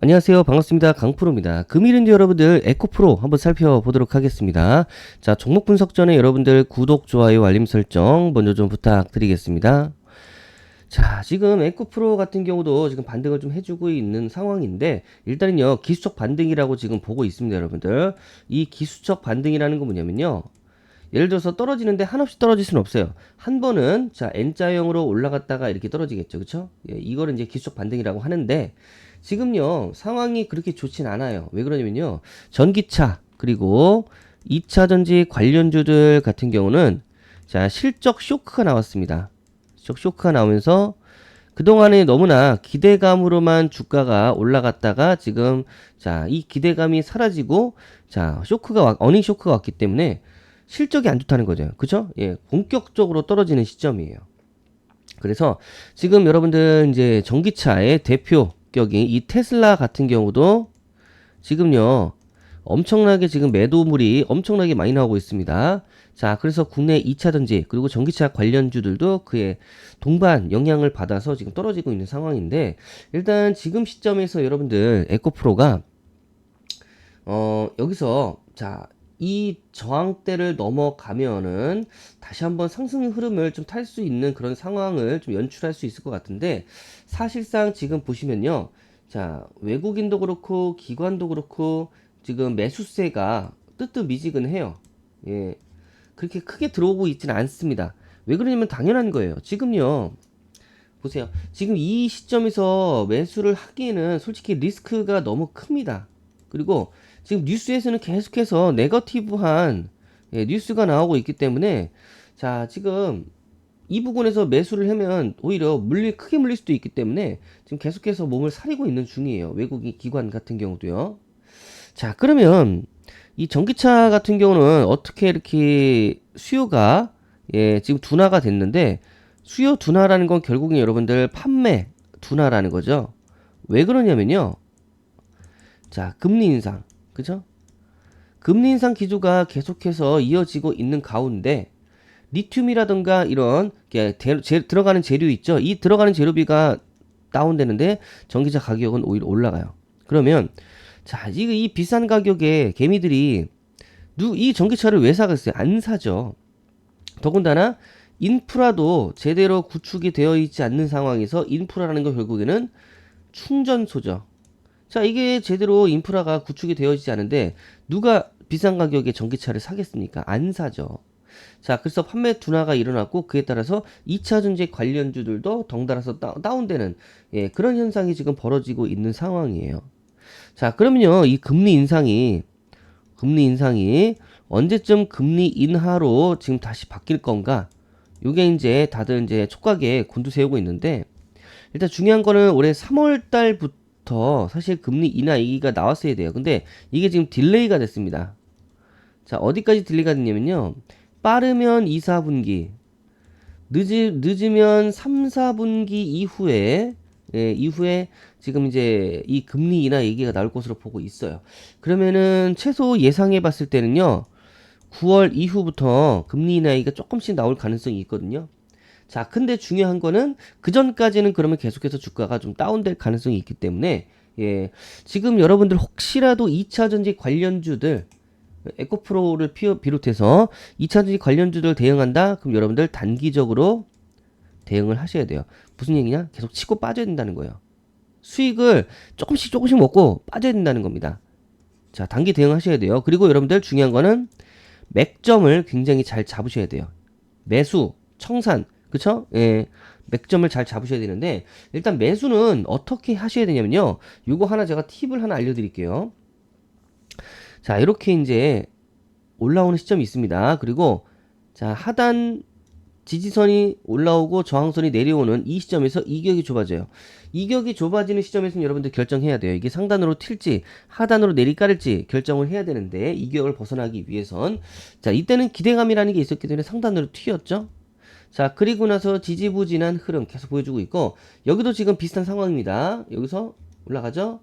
안녕하세요. 반갑습니다. 강프로입니다. 금일인데 여러분들 에코프로 한번 살펴보도록 하겠습니다. 자, 종목 분석 전에 여러분들 구독, 좋아요, 알림 설정 먼저 좀 부탁드리겠습니다. 자, 지금 에코프로 같은 경우도 지금 반등을 좀 해주고 있는 상황인데, 일단은요, 기수적 반등이라고 지금 보고 있습니다, 여러분들. 이 기수적 반등이라는 건 뭐냐면요. 예를 들어서 떨어지는데 한없이 떨어질 수는 없어요. 한 번은, 자, N자형으로 올라갔다가 이렇게 떨어지겠죠. 그쵸? 예, 이거를 이제 기수적 반등이라고 하는데, 지금요, 상황이 그렇게 좋진 않아요. 왜 그러냐면요, 전기차, 그리고 2차 전지 관련주들 같은 경우는, 자, 실적 쇼크가 나왔습니다. 실적 쇼크가 나오면서, 그동안에 너무나 기대감으로만 주가가 올라갔다가 지금, 자, 이 기대감이 사라지고, 자, 쇼크가, 왔- 어닝 쇼크가 왔기 때문에 실적이 안 좋다는 거죠. 그죠? 예, 본격적으로 떨어지는 시점이에요. 그래서 지금 여러분들 이제 전기차의 대표 격인 이 테슬라 같은 경우도 지금요 엄청나게 지금 매도물이 엄청나게 많이 나오고 있습니다. 자, 그래서 국내 2차 전지 그리고 전기차 관련주들도 그의 동반 영향을 받아서 지금 떨어지고 있는 상황인데 일단 지금 시점에서 여러분들 에코프로가 어 여기서 자 이 저항대를 넘어가면은 다시 한번 상승 흐름을 좀 탈 수 있는 그런 상황을 좀 연출할 수 있을 것 같은데 사실상 지금 보시면요. 자, 외국인도 그렇고 기관도 그렇고 지금 매수세가 뜨뜻미지근해요. 예. 그렇게 크게 들어오고 있지는 않습니다. 왜 그러냐면 당연한 거예요. 지금요. 보세요. 지금 이 시점에서 매수를 하기에는 솔직히 리스크가 너무 큽니다. 그리고 지금 뉴스에서는 계속해서 네거티브한 예, 뉴스가 나오고 있기 때문에 자 지금 이 부분에서 매수를 하면 오히려 물리 크게 물릴 수도 있기 때문에 지금 계속해서 몸을 사리고 있는 중이에요. 외국인 기관 같은 경우도요. 자 그러면 이 전기차 같은 경우는 어떻게 이렇게 수요가 예 지금 둔화가 됐는데 수요 둔화라는 건 결국엔 여러분들 판매 둔화라는 거죠. 왜 그러냐면요. 자 금리 인상 그죠? 금리 인상 기조가 계속해서 이어지고 있는 가운데 리튬이라든가 이런 게 대- 재- 들어가는 재료 있죠. 이 들어가는 재료비가 다운되는데 전기차 가격은 오히려 올라가요. 그러면 자, 이, 이 비싼 가격에 개미들이 누, 이 전기차를 왜 사겠어요? 안 사죠. 더군다나 인프라도 제대로 구축이 되어 있지 않는 상황에서 인프라라는 건 결국에는 충전소죠. 자, 이게 제대로 인프라가 구축이 되어 있지 않은데 누가 비싼 가격에 전기차를 사겠습니까? 안 사죠. 자, 그래서 판매 둔화가 일어났고 그에 따라서 2차 전지 관련주들도 덩달아서 다, 다운되는 예, 그런 현상이 지금 벌어지고 있는 상황이에요. 자, 그러면요. 이 금리 인상이 금리 인상이 언제쯤 금리 인하로 지금 다시 바뀔 건가? 요게 이제 다들 이제 촉각에 곤두세우고 있는데 일단 중요한 거는 올해 3월 달부터 사실 금리 인하 얘기가 나왔어야 돼요. 근데 이게 지금 딜레이가 됐습니다. 자, 어디까지 딜레이가 됐냐면요. 빠르면 2, 4분기, 늦으, 늦으면 3, 4분기 이후에, 예, 이후에 지금 이제 이 금리 인하 얘기가 나올 것으로 보고 있어요. 그러면은 최소 예상해 봤을 때는요. 9월 이후부터 금리 인하 얘기가 조금씩 나올 가능성이 있거든요. 자, 근데 중요한 거는 그 전까지는 그러면 계속해서 주가가 좀 다운될 가능성이 있기 때문에 예, 지금 여러분들 혹시라도 2차 전지 관련주들 에코프로를 피- 비롯해서 2차 전지 관련주들 대응한다? 그럼 여러분들 단기적으로 대응을 하셔야 돼요. 무슨 얘기냐? 계속 치고 빠져야 된다는 거예요. 수익을 조금씩 조금씩 먹고 빠져야 된다는 겁니다. 자, 단기 대응하셔야 돼요. 그리고 여러분들 중요한 거는 맥점을 굉장히 잘 잡으셔야 돼요. 매수, 청산, 그쵸? 예. 맥점을 잘 잡으셔야 되는데, 일단 매수는 어떻게 하셔야 되냐면요. 요거 하나 제가 팁을 하나 알려드릴게요. 자, 이렇게 이제 올라오는 시점이 있습니다. 그리고, 자, 하단 지지선이 올라오고 저항선이 내려오는 이 시점에서 이격이 좁아져요. 이격이 좁아지는 시점에서는 여러분들 결정해야 돼요. 이게 상단으로 튈지 하단으로 내리깔을지 결정을 해야 되는데 이격을 벗어나기 위해선 자 이때는 기대감이라는 게 있었기 때문에 상단으로 튀었죠. 자 그리고 나서 지지부진한 흐름 계속 보여주고 있고 여기도 지금 비슷한 상황입니다. 여기서 올라가죠.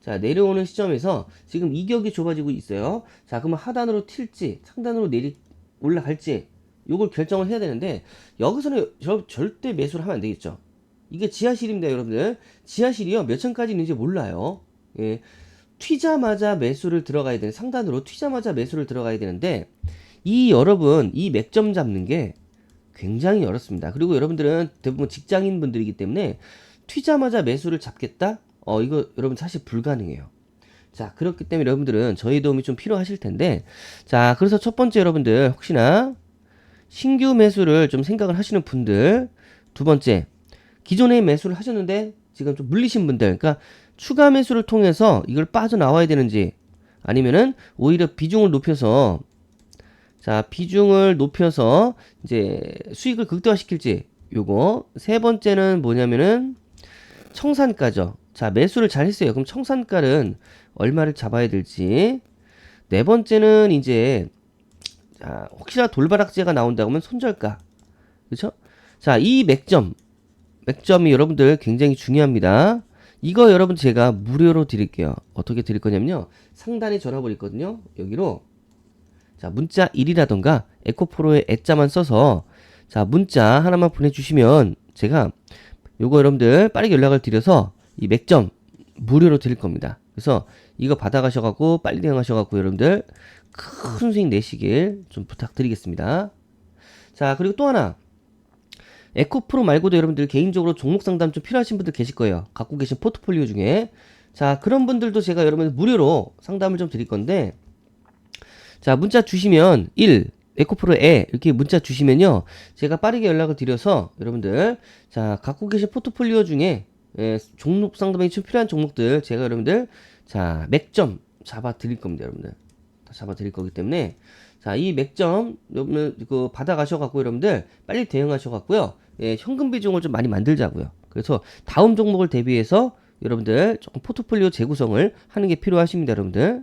자 내려오는 시점에서 지금 이격이 좁아지고 있어요. 자 그러면 하단으로 튈지 상단으로 내리 올라갈지 요걸 결정을 해야 되는데 여기서는 저, 절대 매수를 하면 안 되겠죠. 이게 지하실입니다, 여러분들. 지하실이요 몇 층까지 있는지 몰라요. 예, 튀자마자 매수를 들어가야 되는 상단으로 튀자마자 매수를 들어가야 되는데 이 여러분 이 맥점 잡는 게 굉장히 어렵습니다. 그리고 여러분들은 대부분 직장인 분들이기 때문에 튀자마자 매수를 잡겠다? 어 이거 여러분 사실 불가능해요. 자 그렇기 때문에 여러분들은 저희 도움이 좀 필요하실 텐데 자 그래서 첫 번째 여러분들 혹시나 신규 매수를 좀 생각을 하시는 분들 두 번째 기존에 매수를 하셨는데 지금 좀 물리신 분들 그러니까 추가 매수를 통해서 이걸 빠져나와야 되는지 아니면은 오히려 비중을 높여서 자 비중을 높여서 이제 수익을 극대화시킬지 요거. 세 번째는 뭐냐면은 청산가죠. 자 매수를 잘 했어요. 그럼 청산가는 얼마를 잡아야 될지. 네 번째는 이제 자 혹시나 돌바락제가 나온다고 하면 손절가. 그렇죠 자 이 맥점. 맥점이 여러분들 굉장히 중요합니다. 이거 여러분 제가 무료로 드릴게요. 어떻게 드릴 거냐면요. 상단에 전화번호 있거든요. 여기로 자 문자 1이라던가 에코프로의 애자만 써서 자 문자 하나만 보내주시면 제가 요거 여러분들 빠르게 연락을 드려서 이 맥점 무료로 드릴 겁니다. 그래서 이거 받아가셔갖고 빨리 대응하셔갖고 여러분들 큰 수익 내시길 좀 부탁드리겠습니다. 자 그리고 또 하나 에코프로 말고도 여러분들 개인적으로 종목 상담 좀 필요하신 분들 계실 거예요. 갖고 계신 포트폴리오 중에. 자, 그런 분들도 제가 여러분들 무료로 상담을 좀 드릴 건데, 자, 문자 주시면 1, 에코프로 에 이렇게 문자 주시면요. 제가 빠르게 연락을 드려서 여러분들, 자, 갖고 계신 포트폴리오 중에 예, 종목 상담이 좀 필요한 종목들 제가 여러분들, 자, 맥점 잡아 드릴 겁니다, 여러분들. 다 잡아 드릴 거기 때문에 자, 이 맥점 여러분 그 받아 가셔 갖고 여러분들 빨리 대응하셔 갖고요. 예, 현금 비중을 좀 많이 만들자고요. 그래서 다음 종목을 대비해서 여러분들 조금 포트폴리오 재구성을 하는 게 필요하십니다, 여러분들.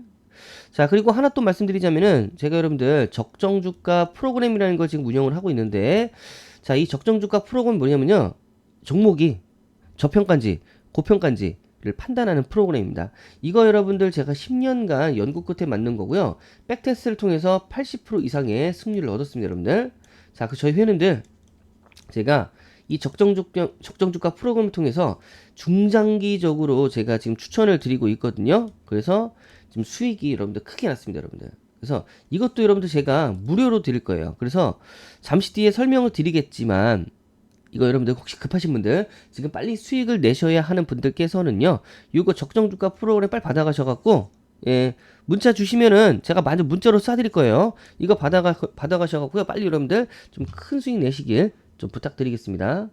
자, 그리고 하나 또 말씀드리자면은 제가 여러분들 적정 주가 프로그램이라는 걸 지금 운영을 하고 있는데 자, 이 적정 주가 프로그램 뭐냐면요. 종목이 저평가인지 고평가인지 를 판단하는 프로그램입니다. 이거 여러분들 제가 10년간 연구 끝에 만든 거고요. 백테스트를 통해서 80% 이상의 승률을 얻었습니다, 여러분들. 자, 그 저희 회원님들 제가 이 적정주가, 적정주가 프로그램을 통해서 중장기적으로 제가 지금 추천을 드리고 있거든요. 그래서 지금 수익이 여러분들 크게 났습니다, 여러분들. 그래서 이것도 여러분들 제가 무료로 드릴 거예요. 그래서 잠시 뒤에 설명을 드리겠지만 이거 여러분들 혹시 급하신 분들 지금 빨리 수익을 내셔야 하는 분들께서는요. 이거 적정 주가 프로그램 빨리 받아 가셔 갖고 예 문자 주시면은 제가 먼저 문자로 쏴드릴 거예요. 이거 받아가 받아가셔갖고요. 빨리 여러분들 좀 큰 수익 내시길 좀 부탁드리겠습니다.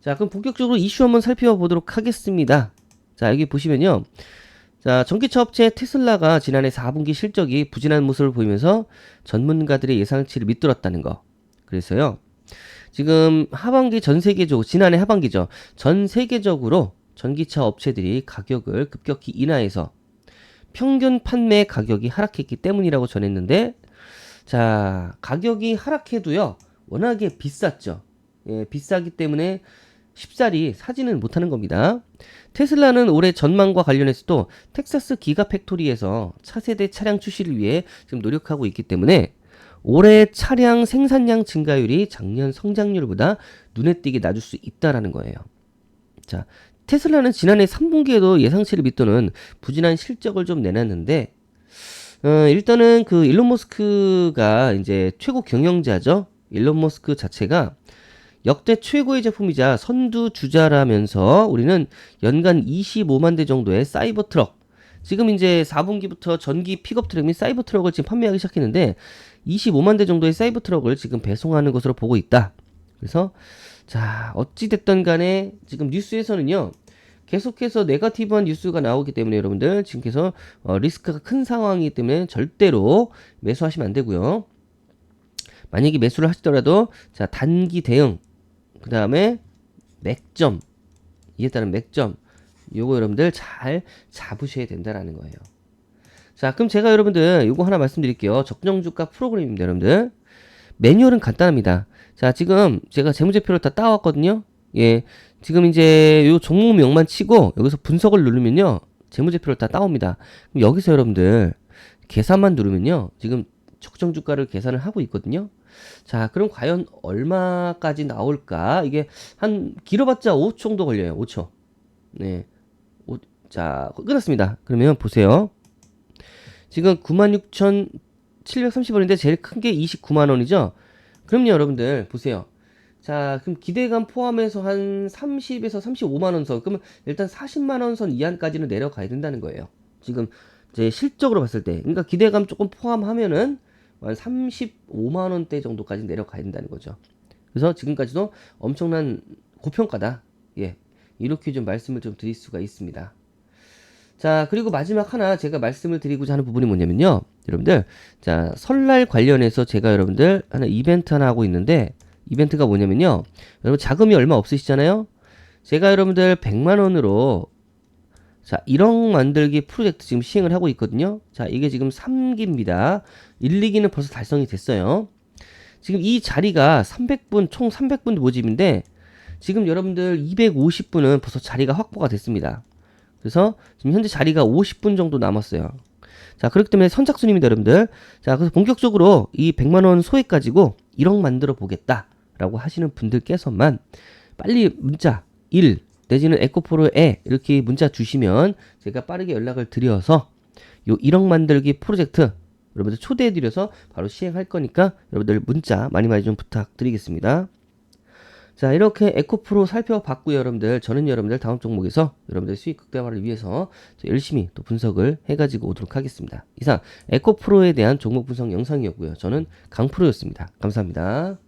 자 그럼 본격적으로 이슈 한번 살펴보도록 하겠습니다. 자 여기 보시면요. 자, 전기차 업체 테슬라가 지난해 4분기 실적이 부진한 모습을 보이면서 전문가들의 예상치를 밑들었다는 거. 그래서요. 지금 하반기 전 세계적으로 지난해 하반기죠. 전 세계적으로 전기차 업체들이 가격을 급격히 인하해서 평균 판매 가격이 하락했기 때문이라고 전했는데 자 가격이 하락해도요 워낙에 비쌌죠. 예, 비싸기 때문에 쉽사리 사지는 못하는 겁니다. 테슬라는 올해 전망과 관련해서도 텍사스 기가 팩토리에서 차세대 차량 출시를 위해 지금 노력하고 있기 때문에 올해 차량 생산량 증가율이 작년 성장률보다 눈에 띄게 낮을 수 있다라는 거예요. 자, 테슬라는 지난해 3분기에도 예상치를 밑도는 부진한 실적을 좀 내놨는데 어, 일단은 그 일론 머스크가 이제 최고 경영자죠. 일론 머스크 자체가 역대 최고의 제품이자 선두 주자라면서 우리는 연간 25만 대 정도의 사이버 트럭 지금 이제 4분기부터 전기 픽업 트럭 및 사이버 트럭을 지금 판매하기 시작했는데 25만 대 정도의 사이버 트럭을 지금 배송하는 것으로 보고 있다. 그래서 자 어찌 됐든 간에 지금 뉴스에서는요. 계속해서 네가티브한 뉴스가 나오기 때문에 여러분들 지금께서 어, 리스크가 큰 상황이기 때문에 절대로 매수하시면 안 되고요. 만약에 매수를 하시더라도 자 단기 대응 그 다음에 맥점 이에 따른 맥점 요거 여러분들 잘 잡으셔야 된다라는 거예요. 자, 그럼 제가 여러분들 요거 하나 말씀드릴게요. 적정주가 프로그램입니다, 여러분들. 매뉴얼은 간단합니다. 자, 지금 제가 재무제표를 다 따왔거든요. 예. 지금 이제 요 종목명만 치고 여기서 분석을 누르면요. 재무제표를 다 따옵니다. 그럼 여기서 여러분들 계산만 누르면요. 지금 적정 주가를 계산을 하고 있거든요. 자, 그럼 과연 얼마까지 나올까? 이게 한 길어봤자 5초 정도 걸려요. 5초. 네. 자, 끝났습니다. 그러면 보세요. 지금 96,730원인데 제일 큰 게 29만 원이죠? 그럼요, 여러분들 보세요. 자, 그럼 기대감 포함해서 한 30에서 35만 원 선. 그러면 일단 40만 원 선 이하까지는 내려가야 된다는 거예요. 지금 이제 실적으로 봤을 때. 그러니까 기대감 조금 포함하면은 한 35만 원대 정도까지 내려가야 된다는 거죠. 그래서 지금까지도 엄청난 고평가다. 예. 이렇게 좀 말씀을 좀 드릴 수가 있습니다. 자, 그리고 마지막 하나 제가 말씀을 드리고자 하는 부분이 뭐냐면요. 여러분들, 자, 설날 관련해서 제가 여러분들 하나 이벤트 하나 하고 있는데, 이벤트가 뭐냐면요. 여러분 자금이 얼마 없으시잖아요? 제가 여러분들 100만 원으로 자, 1억 만들기 프로젝트 지금 시행을 하고 있거든요. 자, 이게 지금 3기입니다. 1, 2기는 벌써 달성이 됐어요. 지금 이 자리가 300분, 총 300분 모집인데, 지금 여러분들 250분은 벌써 자리가 확보가 됐습니다. 그래서 지금 현재 자리가 50분 정도 남았어요. 자, 그렇기 때문에 선착순입니다, 여러분들. 자, 그래서 본격적으로 이 100만원 소액 가지고 1억 만들어 보겠다라고 하시는 분들께서만 빨리 문자 1 내지는 에코프로에 이렇게 문자 주시면 제가 빠르게 연락을 드려서 요 1억 만들기 프로젝트 여러분들 초대해 드려서 바로 시행할 거니까 여러분들 문자 많이 많이 좀 부탁드리겠습니다. 자 이렇게 에코프로 살펴봤고요 여러분들. 저는 여러분들 다음 종목에서 여러분들 수익 극대화를 위해서 열심히 또 분석을 해가지고 오도록 하겠습니다. 이상 에코프로에 대한 종목 분석 영상이었고요. 저는 강프로였습니다. 감사합니다